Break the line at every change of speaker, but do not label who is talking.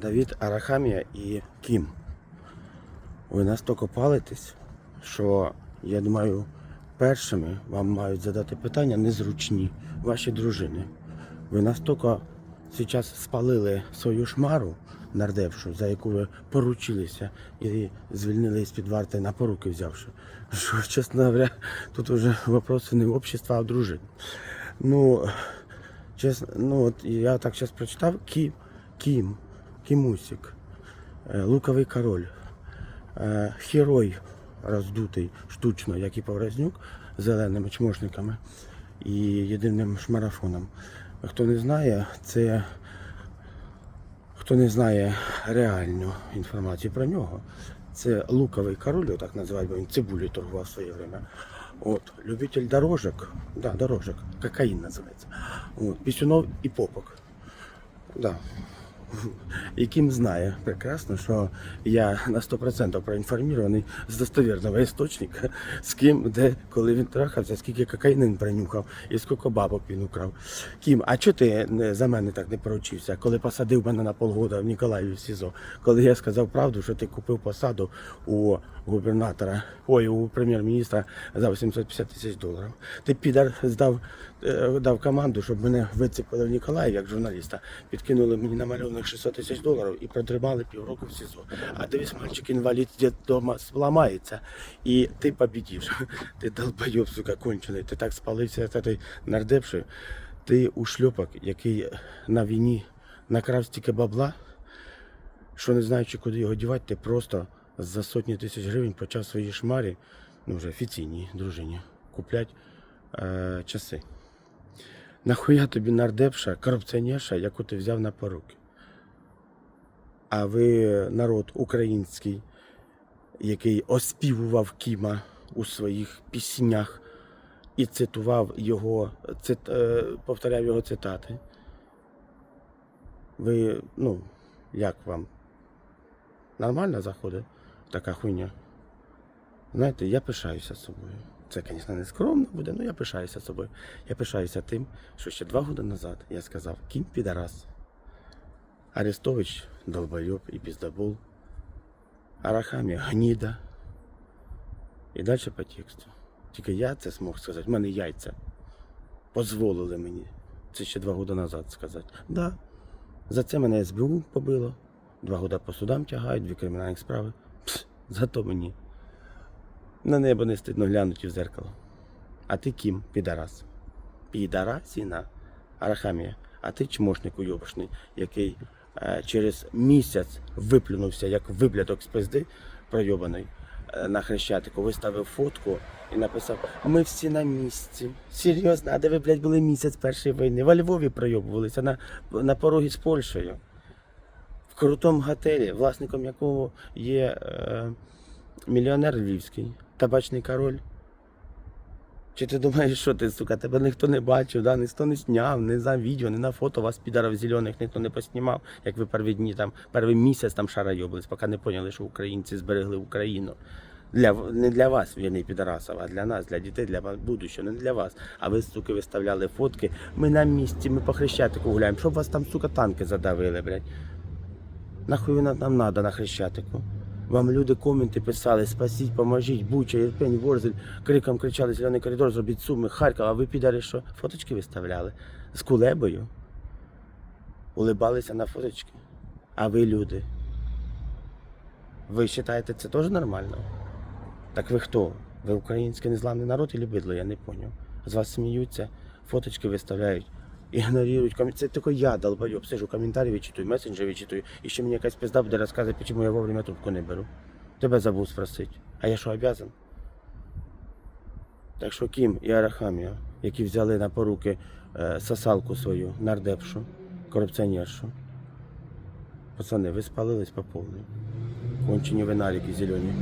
Давід Арахамія і Кім. Ви настільки палитесь, що я думаю, першими вам мають задати питання незручні ваші дружини. Ви настільки зараз спалили свою шмару нардепшу, за яку ви поручилися і звільнили з-під варти на поруки взявши. Що, чесно говоря, тут вже вопроси не общества, а дружин. Ну, чесно, ну от я так зараз прочитав Кім, Кім, Кімусік, е, Луковий король, е, герой роздутий штучно, як і Повразнюк, зеленими чмошниками і єдиним шмарафоном. Хто не знає, це хто не знає реальну інформацію про нього, це луковий король, так називають, бо він цибулі торгував в своє время. От, любитель дорожок, да, дорожок, кокаїн називається. От, пісюнов і попок. Да. Яким знає прекрасно, що я на 100% проінформований з достовірного істочника, з ким, де, коли він трахався, скільки кокаїну він пронюхав і скільки бабок він украв. Кім, а чого ти за мене так не поручився, коли посадив мене на полгода в Ніколаєві в СІЗО, коли я сказав правду, що ти купив посаду у губернатора, ой, у прем'єр-міністра за 850 тисяч доларів. Ти підар здав, дав команду, щоб мене вицепили в Ніколаїв як журналіста, підкинули мені намальованих 600 тисяч доларів і протримали півроку в СІЗО. А дивись, мальчик інвалід вдома зламається, і ти побідів. Ти долбойоб, сука, кончений. Ти так спалився з цією нардепшою. Ти ушльопок, який на війні накрав стільки бабла, що не знаючи, куди його дівати, ти просто за сотні тисяч гривень почав своїй шмарі, ну вже офіційній дружині, купляти е, часи. Нахуя тобі нардепша, корупціонерша, яку ти взяв на поруки? А ви народ український, який оспівував Кіма у своїх піснях і цитував його, цит, е, повторяв його цитати. Ви, ну, як вам? Нормально заходить така хуйня? Знаєте, я пишаюся собою. Це, звісно, не скромно буде, але я пишаюся собою. Я пишаюся тим, що ще два роки назад я сказав, кінь підарас. Арестович долбойоб і піздабул. Арахамія гніда. І далі по тексту. Тільки я це змог сказати. В мене яйця дозволили мені. Це ще два роки назад сказати. Да. За це мене СБУ побило. Два роки по судам тягають, дві кримінальні справи. Пс, зато мені. На небо не стидно глянути в зеркало. А ти ким, підарас? Підарасіна. Арахамія. А ти чмошник уйобишний, який е, через місяць виплюнувся, як виблядок з пизди пройобаний е, на хрещатику, виставив фотку і написав: Ми всі на місці. Серйозно, а де ви, блядь, були місяць першої війни? Во Львові пройобувалися на, на порогі з Польщею. В крутому готелі, власником якого є е, мільйонер львівський, табачний король. Чи ти думаєш, що ти, сука, тебе ніхто не бачив, да? ніхто не зняв, не на відео, не на фото, вас підарів зелених ніхто не поснімав, як ви перші дні, там, перший місяць там шарайоблись, поки не поняли, що українці зберегли Україну. Для, не для вас, вірний підарасов, а для нас, для дітей, для будущого, не для вас. А ви, суки, виставляли фотки. Ми на місці, ми по Хрещатику гуляємо. Щоб вас там, сука, танки задавили, блядь. Нахуй воно нам надо на Хрещатику? Вам люди коменти писали, спасіть, поможіть, Буча, Єрпень, Ворзель, криком кричали, зелений коридор, зробіть суми, Харків, а ви підали що? Фоточки виставляли з кулебою. Улибалися на фоточки. А ви люди. Ви вважаєте це теж нормально? Так ви хто? Ви український незламний народ і бидло, я не поняв. З вас сміються, фоточки виставляють, Комі- Це тільки я, долбойоб, сижу, коментарі вичитую, месенджери вичитую, і ще мені якась пизда буде розказувати, чому я вовремя трубку не беру. Тебе забув спросити. А я що, обязан? Так що Кім і Арахамія, які взяли на поруки е, сосалку свою, нардепшу, корупціонершу. Пацани, ви спалились по повній. Кончені винарики зелені.